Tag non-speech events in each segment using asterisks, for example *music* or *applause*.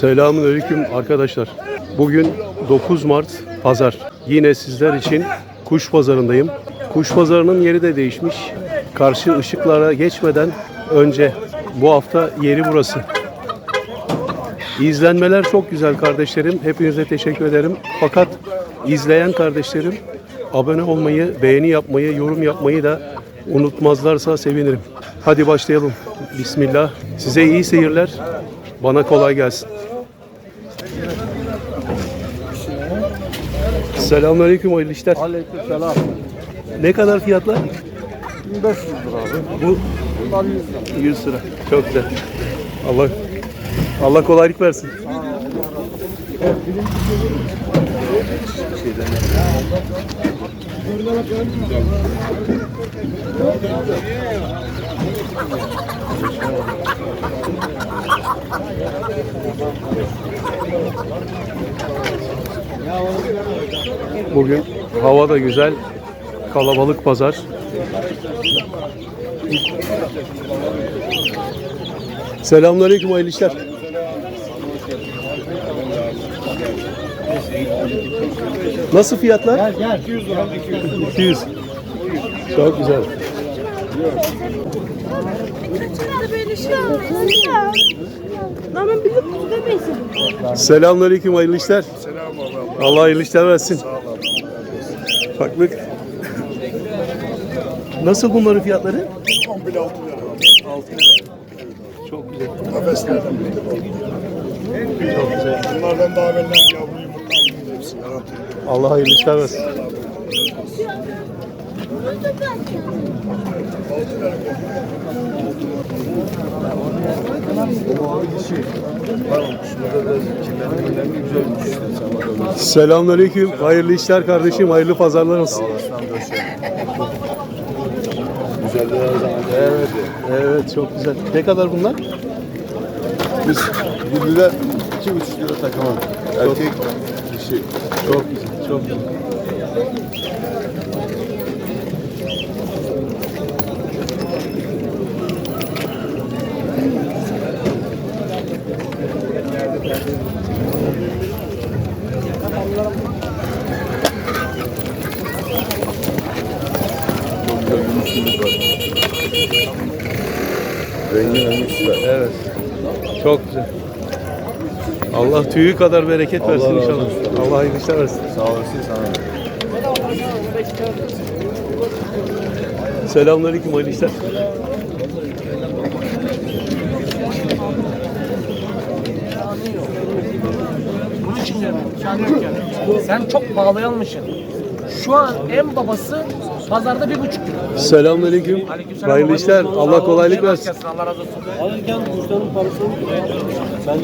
Selamünaleyküm arkadaşlar. Bugün 9 Mart Pazar. Yine sizler için kuş pazarındayım. Kuş pazarının yeri de değişmiş. Karşı ışıklara geçmeden önce bu hafta yeri burası. İzlenmeler çok güzel kardeşlerim. Hepinize teşekkür ederim. Fakat izleyen kardeşlerim abone olmayı, beğeni yapmayı, yorum yapmayı da unutmazlarsa sevinirim. Hadi başlayalım. Bismillah. Size iyi seyirler. Bana kolay gelsin. Selamünaleyküm hayırlı işler. Aleykümselam. Ne kadar fiyatlar? 1500 lira abi. Bu Bunlar 100 lira. 100 lira. Çok güzel. Allah Allah kolaylık versin. Bugün hava da güzel. Kalabalık pazar. Selamünaleyküm hayırlı işler. Nasıl fiyatlar? Gel gel. 200 lira. 200. Çok güzel. Şey. Selamünaleyküm hayırlı işler. Allah hayırlı işler versin. Baklık. Nasıl bunların fiyatları? Komple 6 lira. 6 lira. Çok güzel. Kafeslerden. Çok güzel. Bunlardan daha evvelden yavru yumurta aldım hepsi. Garanti. Allah hayırlı işler versin. Selamünaleyküm. Hayırlı işler kardeşim. Hayırlı pazarlar olsun. Evet, evet çok güzel. Ne kadar bunlar? Biz güllüler iki buçuk lira takıma. Erkek dişi. Çok güzel, çok. Rengi rengi süper. Evet. Çok güzel. Allah tüyü kadar bereket Allah versin inşallah. olsun. Allah hayırlı işler versin. Sağ olasın sana. Selamünaleyküm hayırlı işler. Sen çok pahalı almışsın. Şu an en babası pazarda bir buçuk lira. Selamünaleyküm. Aleykümselam. Hayırlı işler. Allah kolaylık versin. Allah razı olsun. Alırken kuşların parasını ben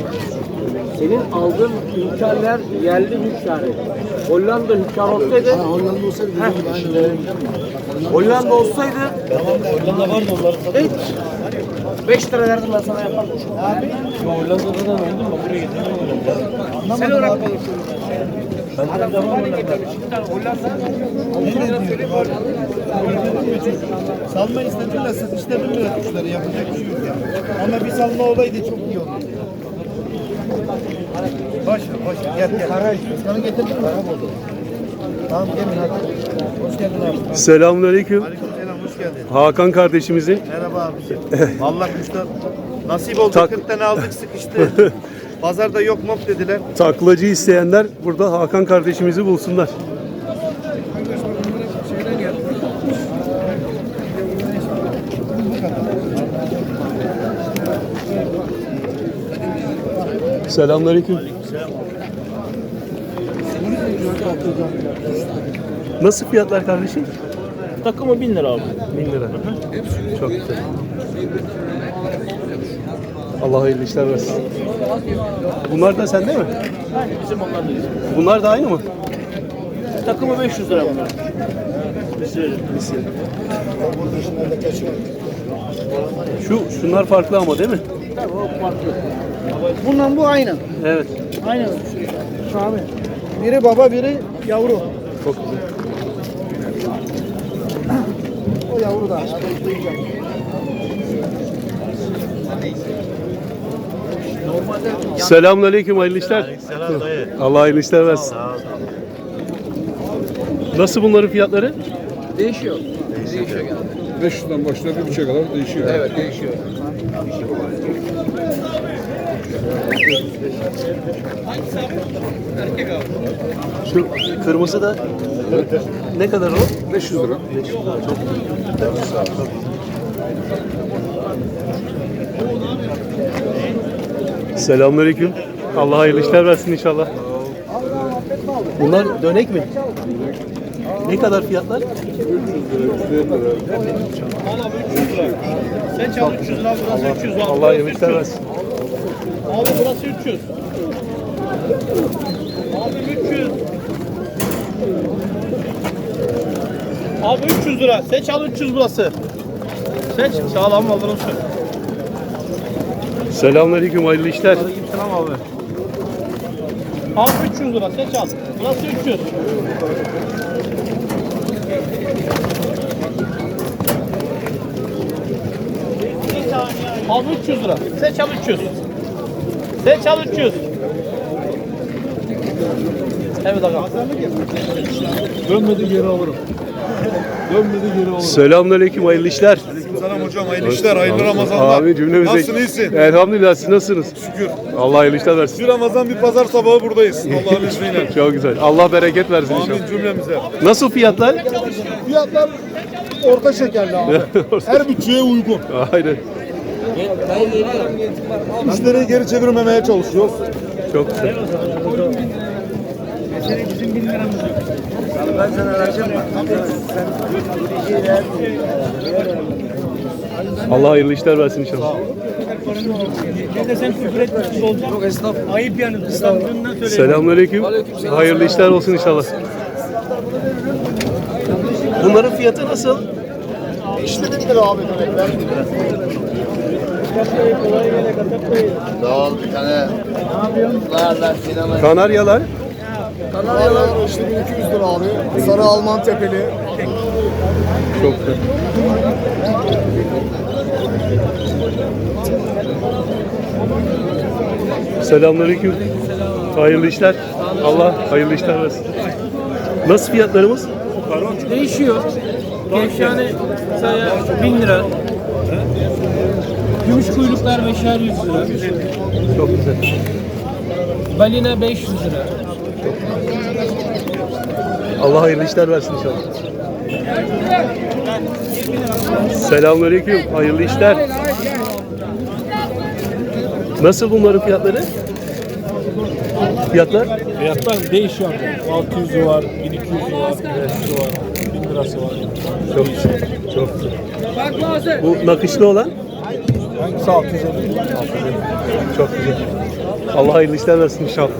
senin aldığın hünkârlar yerli hünkârı. Hollanda hünkâr olsaydı Hollanda olsaydı Hollanda olsaydı Hollanda vardı onların Hiç 5 lira verdim ben sana yapardım. Abi. Hollanda'dan aldım mı buraya getirdim. Sen olarak konuşuyorsun. Adam zamanı getirmiş. Şimdi Hollanda Salma istediler, istediler kuşları yapacak bir şey yok ya. Ama bir salma olaydı çok iyi olurdu. Boş ver, boş ver. Gel gel. Sana getirdin mi? Tamam gelin hadi. Hoş geldin abi. Selamünaleyküm. Aleykümselam hoş geldin. Hakan kardeşimizin Merhaba abi. Vallahi kuşlar nasip oldu. Tak- 40 tane aldık sıkıştı. *laughs* Pazarda yok mok dediler. taklacı isteyenler burada Hakan kardeşimizi bulsunlar. Selamünaleyküm. Nasıl fiyatlar kardeşim? Takımı 1000 lira abi. 1000 lira. Çok güzel. Allah hayırlı işler versin. Bunlar da sende mi? Yani bizim onlar değil. Bunlar da aynı mı? Takımı 500 lira bunlar. Şu şunlar farklı ama değil mi? Tabii o farklı. Bundan bu aynı. Evet. Aynı. Şu abi. Biri baba biri yavru. Çok güzel. O yavru da. Normal Selamünaleyküm hayırlı işler. Allah hayırlı işler versin. Nasıl bunların fiyatları? 500'den başlıyor bir buçuğa kadar değişiyor. Evet değişiyor. Şu kırmızı da ne kadar o? 500 lira. Selamünaleyküm. Allah hayırlı işler versin inşallah. Bunlar dönek mi? Ne kadar fiyatlar? Sen çal 300 lira, burası 300 lira. Allah işler versin. Abi burası 300. Abi 300. Abi 300 lira. Seç al 300 burası. Seç. Sağlam alır olsun. Selamünaleyküm hayırlı işler. Selam abi. Abi 300 lira. Seç al. Burası 300. Abi 300 lira. Seç al 300. Seç al 300. Evet aga. Dönmedi geri alırım. Dönmedi geri alırım. Selamünaleyküm hayırlı işler. Hocam, hayırlı işler, hayırlı Ramazanlar. Abi cümlemize. Nasılsın, iyisin? Elhamdülillah siz nasılsınız? Şükür. Allah hayırlı işler versin. Bir Ramazan, bir pazar sabahı buradayız. Allah'ın *laughs* izniyle. Çok güzel. Allah bereket versin inşallah. Amin cümlemize. Nasıl fiyatlar? Fiyatlar orta şekerli abi. *laughs* Her bütçeye uygun. Aynen. Müşteriyi geri çevirmemeye çalışıyoruz. Çok güzel. Allah hayırlı işler versin inşallah. Bir de sen küfür etmişsin olacak. Yok esnaf. Ayıp yani. İslam gününden söyleyeyim. Selamünaleyküm. Hayırlı işler olsun inşallah. Bunların fiyatı nasıl? Doğal bir tane. Larlar sinema. Kanaryalar. Kanaryalar işte 1200 lira abi. Sarı Alman tepeli. Çok güzel. Selamünaleyküm. Hayırlı işler. Allah hayırlı işler versin. Nasıl fiyatlarımız? Değişiyor. Gevşane mesela 1000 lira. Gümüş kuyruklar beşer 100 lira. Çok güzel. Balina 500 lira. Allah hayırlı işler versin inşallah. Selamünaleyküm. Hayırlı işler. Nasıl bunların fiyatları? Fiyatlar? Fiyatlar değişiyor. 600'ü var, 1200'ü var, 500'ü var, 1000 lirası var. Çok güzel. Çok güzel. Bu nakışlı olan? Hangisi 650? Çok güzel. Allah hayırlı işler versin inşallah.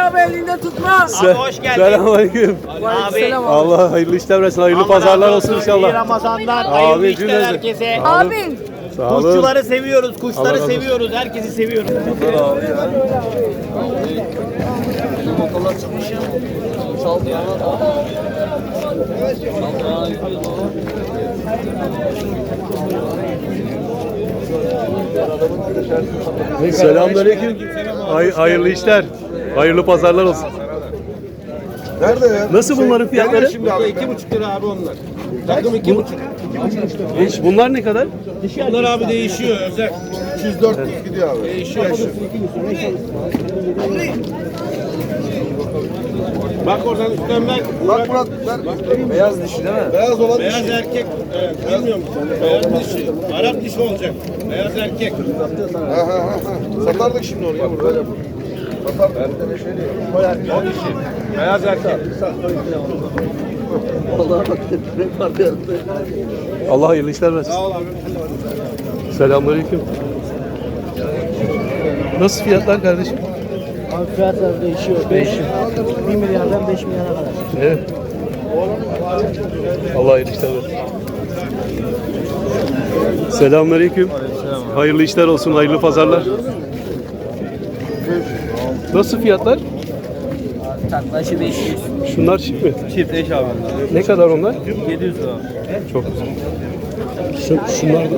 Abi elinde tutma. Se- hoş geldin. Selamünaleyküm. Abi. Allah hayırlı işler versin. Hayırlı pazarlar olsun İyi inşallah. Ramazanlar. Abi, Hayırlı işler cümlemize. herkese. Abim. Sağ olun. Kuşçuları seviyoruz. Kuşları Allah seviyoruz. Herkesi seviyoruz. Selamünaleyküm. Hay- hayırlı işler. Hayırlı pazarlar olsun. Nerede ya? Nasıl bunların fiyatları? Şimdi abi 2,5 lira abi onlar. Takım 2,5. Hiç- Bunlar ne kadar? Bunlar abi değişiyor. Özel. 300-400 gidiyor abi. Değişiyor. Bak oradan üstten bak. Bak Murat, ver. Beyaz dişi değil mi? Beyaz olan Beyaz dişi. erkek. Evet, bilmiyor musun? Beyaz dişi. Arap dişi olacak. Beyaz erkek. Ha, ha, ha, ha. Satardık şimdi onu ya burada. O. Beyaz erkek. Allah hayırlı işler versin. Sağ ol abi. Selamünaleyküm. Nasıl fiyatlar kardeşim? Abi fiyatlar değişiyor. 5 1 milyardan 5 milyara kadar. Evet. Allah hayırlı işler versin. Selamünaleyküm. Hayırlı işler olsun, hayırlı pazarlar. Nasıl fiyatlar? Taklaşı 500. Şunlar çift mi? Çift eş abi. Ne kadar onlar? 700 lira. Çok güzel. Şu, şunlar da.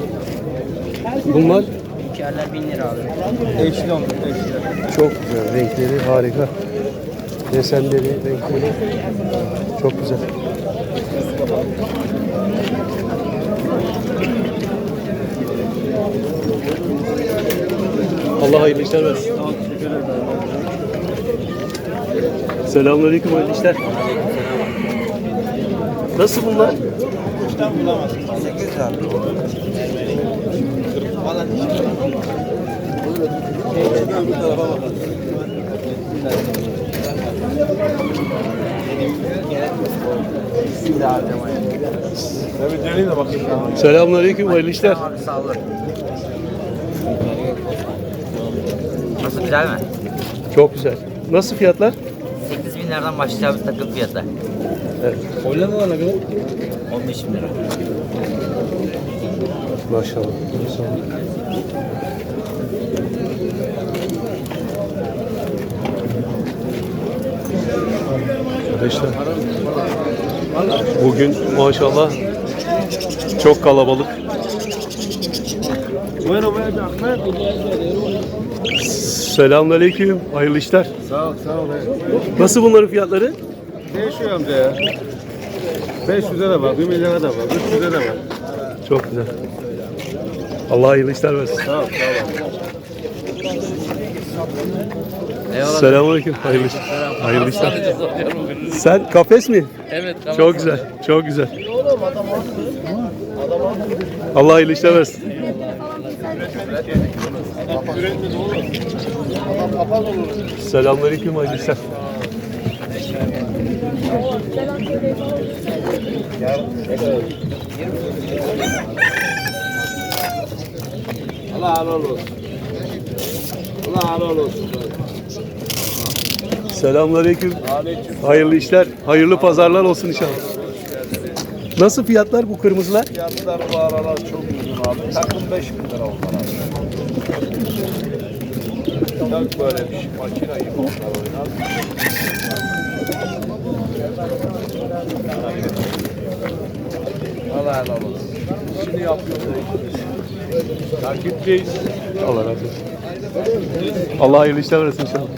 Bunlar Şekerler 1000 lira abi. Eşli olmuş. Eşli. Çok güzel. Renkleri harika. Desenleri, renkleri çok güzel. Allah hayırlı işler versin. Selamünaleyküm hayırlı işler. Nasıl bunlar? Evet gelin de bakın. Selamünaleyküm hayırlı işler. Abi sağ olun. Nasıl güzel mi? Çok güzel. Nasıl fiyatlar? 8 bin liradan başlıyor bir takım fiyatı. Hollanda'da ne kadar? 15 bin lira. Maşallah. Arkadaşlar bugün maşallah çok kalabalık. Selamünaleyküm. Hayırlı işler. Sağ ol, sağ ol. Nasıl bunların fiyatları? Değişiyor amca ya. 500'e de var, 1 milyona da var, 300'e de var. Çok güzel. Allah hayırlı işler versin. Sağ ol, sağ ol. Selamünaleyküm. Hayırlı işler. Hayırlı işler. Sen kafes mi? Evet. Çok güzel. Çok güzel. Allah hayırlı işler versin. Selamünaleyküm hayırlı işler. Allah Allah olsun. Allah Allah olsun. Selamünaleyküm. Hayırlı işler. Hayırlı pazarlar olsun inşallah. Nasıl fiyatlar bu kırmızılar? Fiyatlar bu aralar çok uygun abi. Takım 5 bin lira onlar abi. Tak böyle bir şey. Makine gibi onlar oynar. Allah Allah olsun. Şimdi yapıyoruz. Takipteyiz. Allah razı olsun. Allah hayırlı işler versin inşallah.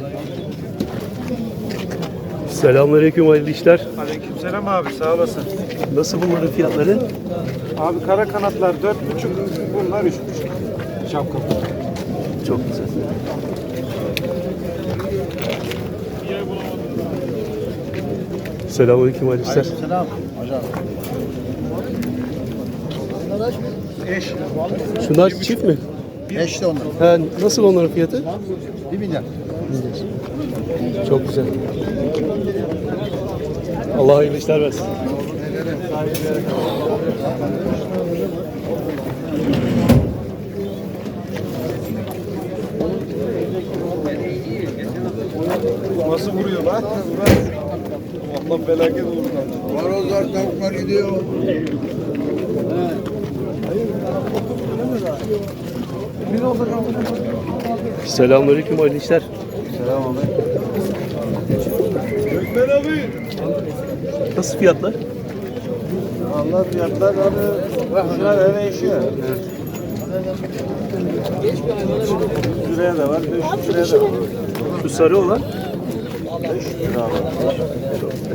Selamünaleyküm hayırlı işler. Aleykümselam abi sağ olasın. Nasıl bunların fiyatları? Abi kara kanatlar 4,5 bunlar 3,5. Şapkalı. Çok güzel. Selamünaleyküm hayırlı işler. Selam hocam. Eş. Şunlar çift mi? Eş de onlar. Ha, nasıl onların fiyatı? 1 milyar. Çok güzel. Allah hayırlı işler versin. Nasıl vuruyor lan? Allah felaket olur. Horozlar tavuklar gidiyor. Selamünaleyküm hayırlı işler. Gökmen abi. Nasıl fiyatlar? Allah fiyatlar abi şuna göre değişiyor. 100 liraya da var, 500 liraya da var. Şu sarı olan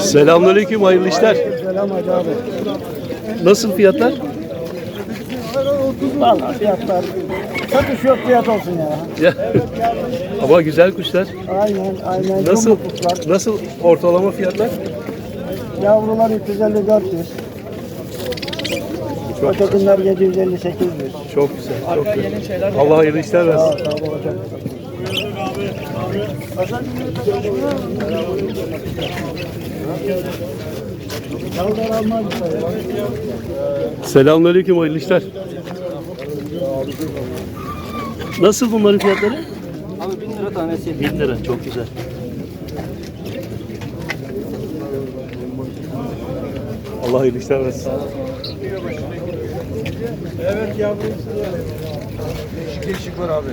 Selamünaleyküm hayırlı işler. Selam hacı abi. Nasıl fiyatlar? Valla fiyatlar. Satış yok fiyat olsun ya. Ya. *laughs* Ama güzel kuşlar. Aynen aynen. Nasıl nasıl ortalama fiyatlar? Yavrular 350 400. Ötekinler 750 800. Çok güzel. Çok güzel. Allah hayırlı işler versin. Sağ ol hocam. Selamünaleyküm hayırlı işler. Nasıl bunların fiyatları? Abi lira tanesi. 1000 lira çok güzel. Allah iyilik işler versin. Değişik var abi.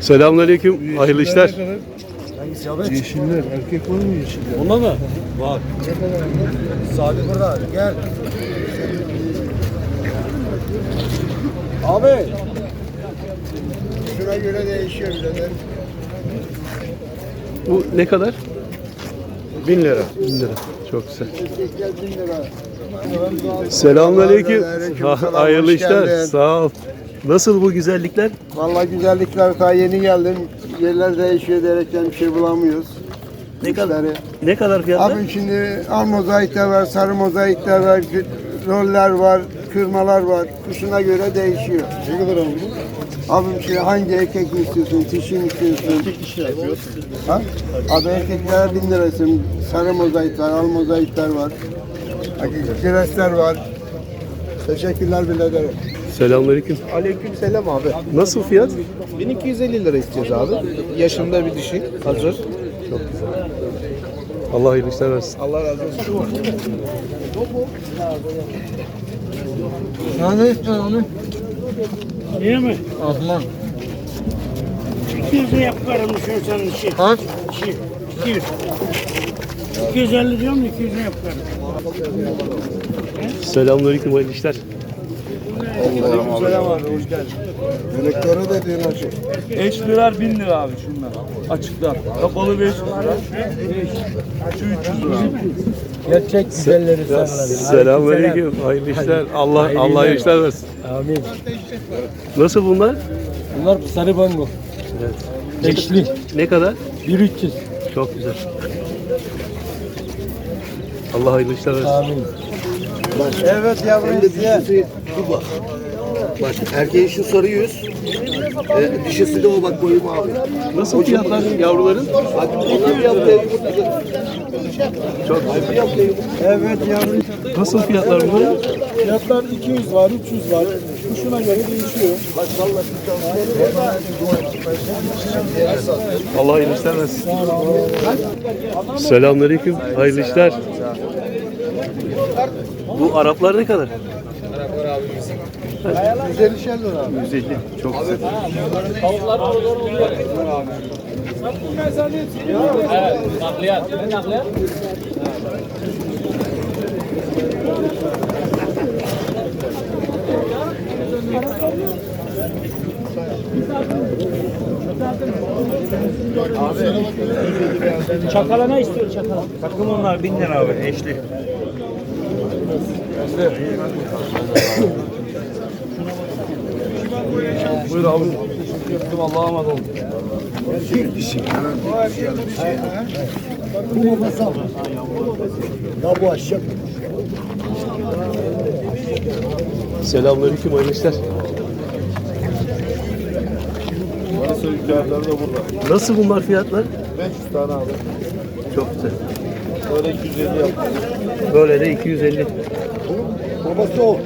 Selamünaleyküm. Hayırlı işler. Yeşiller. Erkek var mı yeşiller? Bunda mı? Sadi burada. Gel. Abi. Şuna göre değişiyor birader. Bu ne kadar? 1000 lira. 1000 lira. Çok güzel. Gel 1000 lira. Selamünaleyküm. Aleykümselam, Ha, Hayırlı hoş işler. geldin. Sağ ol. Nasıl bu güzellikler? Vallahi güzellikler daha yeni geldim. Yerler değişiyor diyerekten bir şey bulamıyoruz. Ne kadar? İşleri. Ne kadar fiyatlar? Abi şimdi al mozaikler var, sarı mozaikler var, gü- roller var, kırmalar var. Kuşuna göre değişiyor. Ne kadar abi Abim şimdi hangi erkek mi istiyorsun, dişi mi istiyorsun? Erkek dişi yapıyor. Ha? Abi erkeklere bin lira istiyorum. Sarı mozaikler, al mozaikler var. Kiresler var. Teşekkürler birader. Selamünaleyküm. Aleyküm selam abi. Nasıl fiyat? 1250 lira istiyoruz abi. Yaşında bir dişi. Hazır. Allah hayırlı işler versin. Allah razı olsun. Ne istiyorsun onu? Niye mi? Osman. 200 yaparım düşün senin işi. Kaç? İşi. 200. 250 diyorum da 200 yaparım. Selamünaleyküm. Hayırlı işler. Selam abi, hoş geldin. Melekleri de diyorsun hacı. Eşliler 1000 lira abi şunlar. Açıkta. Kapalı 5 lira. Şu 300 lira. Gerçek güzelleri Ya, Selamünaleyküm. Hayırlı işler. Allah Allah hayırlı işler versin. Amin. Nasıl bunlar? Bunlar sarı bango. Evet. Beşli. Ne kadar? 1300. Çok güzel. Allah hayırlı işler versin. Amin. Evet yavrum size. bak. Bak erkeğin şu sarı yüz. E, dişisi de o bak boyum abi. Nasıl fiyatlar yavruların? Bak onlar bir haftaya. Çok güzel. Evet yavrum. Nasıl fiyatlar bunlar? Fiyatlar 200 var, 300 var. Kuşuna göre değişiyor. Allah hayırlı işler versin. Selamünaleyküm. Hayırlı işler. Bu Araplar ne kadar? 150 şer lira abi. 150. Çok güzel. Çakala ne istiyor çakala? Takım onlar 1000 lira abi eşli. Buyur abi. Yaptım Allah'a emanet olun. Ya bu aşağı. Selamünaleyküm. Hayırlı işler. Varsa hünkârları da burada. Nasıl bunlar fiyatlar? 500 tane abi. Çok güzel. Böyle 250 yaptım. Böyle de 250. Babası o.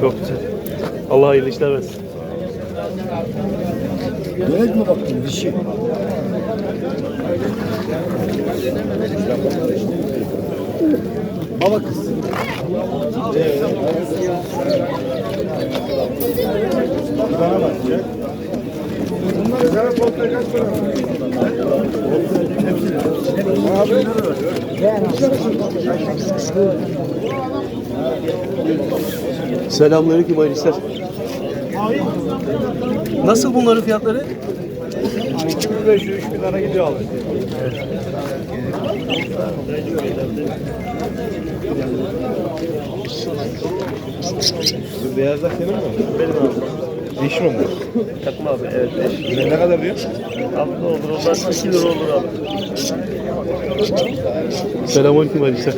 Çok güzel. Allah hayırlı işler versin. Melek mi baktın dişi? Baba kız. Bana bakacak. Bunlar posta kaç. Selamünaleyküm. Hayırlı. Nasıl bunların fiyatları? 2500-3000 lira gidiyor abi. Bu beyazlar senin mi? Benim abi. Diş mi onlar? Takım abi. Evet. Ne kadar diyor? Abi ne olur onlar 2 lira olur abi. Selamünaleyküm hayırlı işler.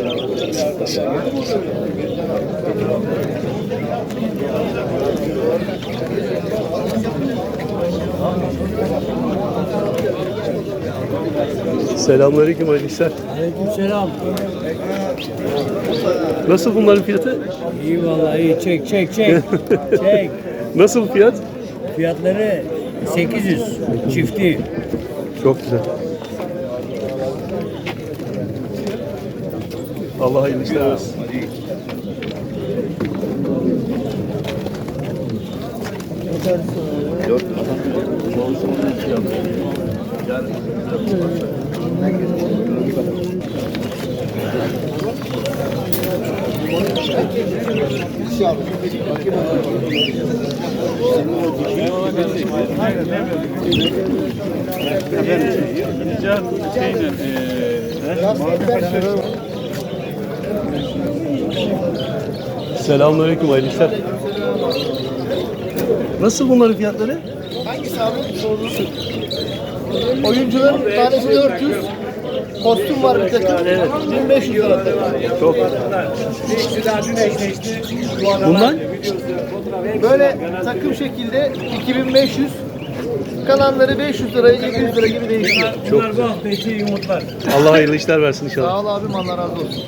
Selamünaleyküm hayırlı işler. Aleykümselam. Nasıl bunların fiyatı? İyi vallahi iyi. Çek çek çek. *laughs* çek. Nasıl fiyat? Fiyatları 800 çifti. Çok güzel. Allah hayırlı işler versin. Selamünaleyküm hayırlı işler. Nasıl bunların fiyatları? Oyuncuların tanesi 400. Kostüm var bir takım. Evet. 1500 lira. Çok. Bunlar? Böyle takım şekilde 2500. Kalanları 500 lira, 700 lira gibi değişiyor. Bunlar bu hafta içi yumurtlar. Allah hayırlı işler versin inşallah. Sağ ol abim Allah razı olsun.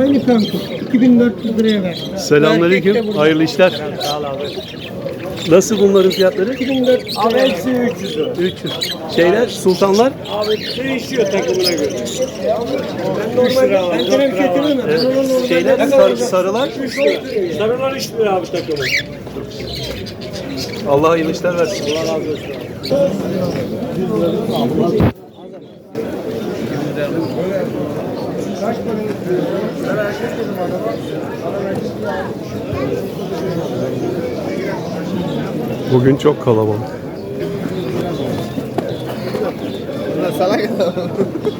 Aynı kanka. 2400 liraya ver. Selamünaleyküm. Hayırlı işler. Nasıl bunların fiyatları? 2400 Abi hepsi 300 lira. 300. Şeyler, sultanlar Abi değişiyor takımına göre. 3 lira var. 4 lira var. Evet. Şeyler, sar- sarılar. 3 lira. Sarılar 3 lira abi takımı. Allah hayırlı işler versin. Allah razı olsun. *laughs* Bugün çok kalabalık.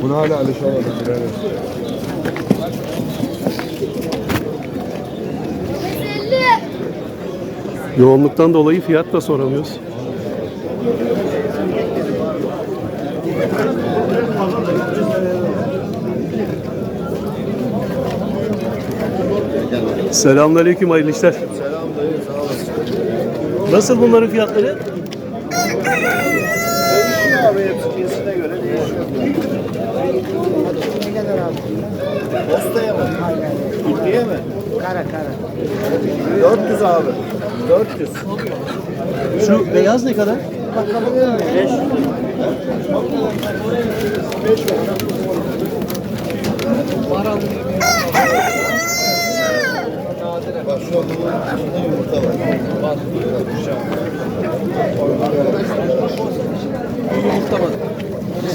Bunu hala alışamadım. Yoğunluktan dolayı fiyat da soramıyoruz. Selamünaleyküm hayırlı işler. Nasıl bunların fiyatları? Değişiyor abi hepsi göre değişiyor. Postaya mı? İpliğe mi? Kara kara. 400 abi. 400. Şu beyaz ne kadar? Bak şu anda burada yumurta var.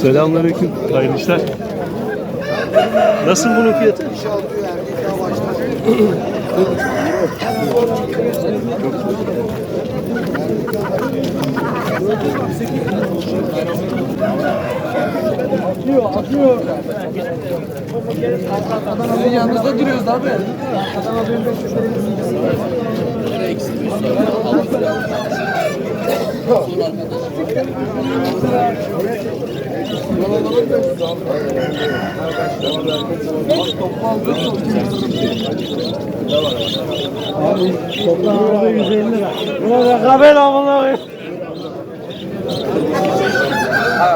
Selamünaleyküm hayırlı işler. Nasıl bunun fiyatı? *clears throat* *clears throat* Yanınızda duruyoruz abi. Toplam araba 150 lira. Buna rekabet amına koyayım.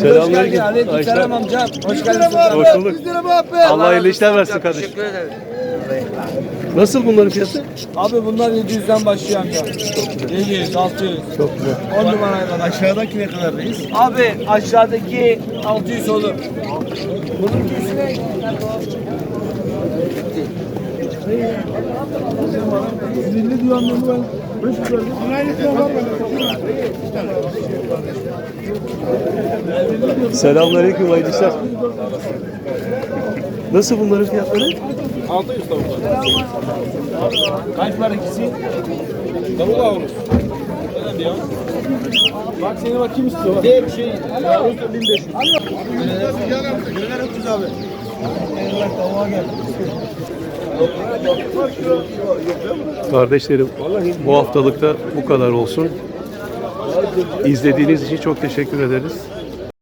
Selamünaleyküm. Aleykümselam amcam. Hoş Hoş bulduk. Allah hayırlı işler versin kardeşim. Nasıl bunların fiyatı? Abi bunlar 700'den başlıyor amca. 700, 600. Çok güzel. 10 numaraya kadar. Aşağıdaki ne kadar reis? Abi aşağıdaki 600 olur. Zilli anlamı ben. 500 verdim. Selamünaleyküm hayırlı işler. Nasıl bunların fiyatları? 600 tavuklar. Kaç para ikisi? Tavuk avrusu. Bak seni bak kim istiyor? Bir şey. Yavrusu 1500. Güler 300 abi. Kardeşlerim bu haftalıkta bu kadar olsun. İzlediğiniz için çok teşekkür ederiz.